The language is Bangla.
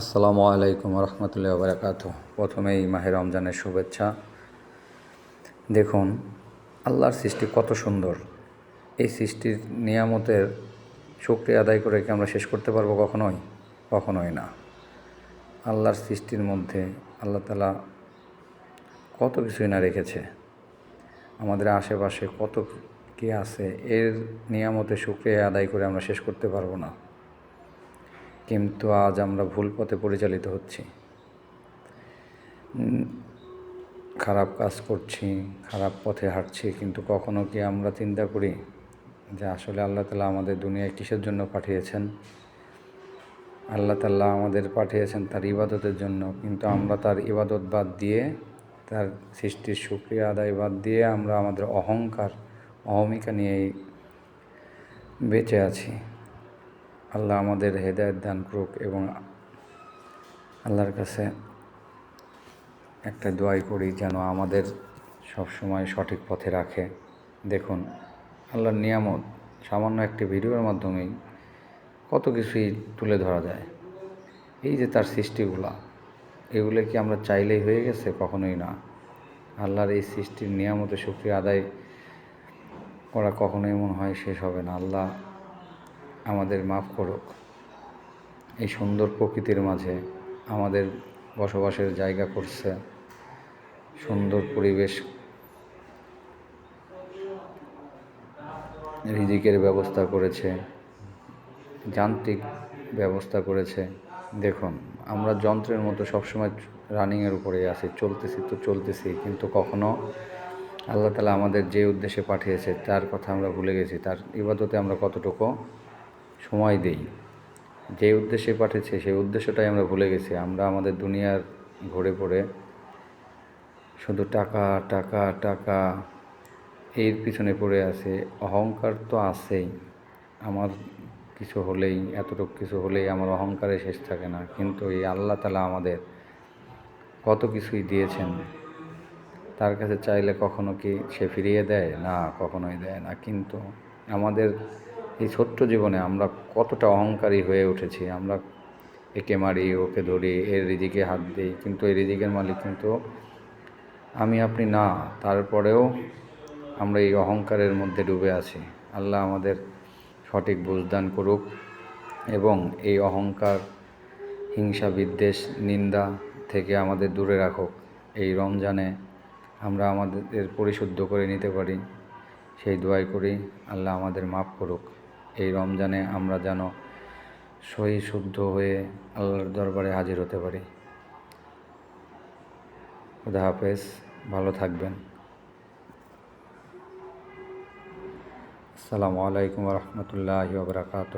আসসালামু আলাইকুম রহমতুল্লাহ বারাকাত প্রথমেই মাহে রমজানের শুভেচ্ছা। দেখুন, আল্লাহর সৃষ্টি কত সুন্দর। এই সৃষ্টির নিয়ামতের শুক্রিয়া আদায় করে কি আমরা শেষ করতে পারব কখনোই? কখনোই না। আল্লাহর সৃষ্টির মধ্যে আল্লাহ তালা কত কিছুই না রেখেছে। আমাদের আশেপাশে কত কি আছে, এর নিয়ামতে শুক্রিয়া আদায় করে আমরা শেষ করতে পারব না। কিন্তু আজ আমরা ভুল পথে পরিচালিত হচ্ছি। খারাপ কাজ করছি, খারাপ পথে হাঁটছি, কিন্তু কখনো কি আমরা চিন্তা করি যে আসলে আল্লাহ তালা আমাদের দুনিয়ায় কিসের জন্য পাঠিয়েছেন? আল্লাহ তাল্লাহ আমাদের পাঠিয়েছেন তার ইবাদতের জন্য, কিন্তু আমরা তার ইবাদত বাদ দিয়ে, তার সৃষ্টির সুক্রিয়া আদায় বাদ দিয়ে আমরা আমাদের অহংকার, অহমিকা নিয়েই বেঁচে আছি। আল্লাহ আমাদের হেদায়ত দান করুক এবং আল্লাহর কাছে একটা দোয়াই করি যেন আমাদের সব সময় সঠিক পথে রাখে। দেখুন, আল্লাহর নিয়ামত সামান্য একটি ভিডিওর মাধ্যমেই কত কিছুই তুলে ধরা যায়। এই যে তার সৃষ্টিগুলা, এগুলো কি আমরা চাইলেই হয়ে গেছে? কখনোই না। আল্লাহর এই সৃষ্টির নিয়ামতে শুক্রিয়া আদায় করা কখনোই মনে হয় শেষ হবে না। আল্লাহ আমাদের মাফ করুক। এই সুন্দর প্রকৃতির মাঝে আমাদের বসবাসের জায়গা করছে সুন্দর পরিবেশ। রিজিকের ব্যবস্থা করেছে, যান্ত্রিক ব্যবস্থা করেছে। দেখুন, আমরা যন্ত্রের মতো সবসময় রানিংয়ের উপরে আছি, চলতেছি তো চলতেছি, কিন্তু কখনো আল্লাহ তালা আমাদের যে উদ্দেশ্যে পাঠিয়েছে, তার কথা আমরা ভুলে গেছি, তার ইবাদতে আমরা কতটুকু সময় দেই। যে উদ্দেশ্যে পাঠিয়েছে, সেই উদ্দেশ্যটাই আমরা ভুলে গেছি। আমরা আমাদের দুনিয়ার ঘুরে পড়ে শুধু টাকা টাকা টাকা, এর পিছনে পড়ে আছে। অহংকার তো আছেই। আমার কিছু হলেই, এতটুকু কিছু হলেই আমার অহংকারে শেষ থাকে না। কিন্তু এই আল্লাহ তালা আমাদের কত কিছুই দিয়েছেন। তার কাছে চাইলে কখনো কি সে ফিরিয়ে দেয়? না, কখনোই দেয় না। কিন্তু আমাদের এই ছোট্ট জীবনে আমরা কতটা অহংকারী হয়ে উঠেছি। আমরা একে মারি, ওকে ধরি, এর রিজিকে হাত দিই, কিন্তু এই রিজিকের মালিক কিন্তু আমি, আপনি না। তারপরেও আমরা এই অহংকারের মধ্যে ডুবে আছি। আল্লাহ আমাদের সঠিক বুঝদান করুক এবং এই অহংকার, হিংসা, বিদ্বেষ, নিন্দা থেকে আমাদের দূরে রাখুক। এই রমজানে আমরা আমাদের পরিশুদ্ধ করে নিতে পারি। সেই দোয়াই করি, আল্লাহ আমাদের মাফ করুক। এই রমজানে আমরা যেন সহি শুদ্ধ হয়ে আল্লাহর দরবারে হাজির হতে পারি। খুদা হাফেজ, ভালো থাকবেন। আসসালামু আলাইকুম রহমতুল্লাহ বারকাত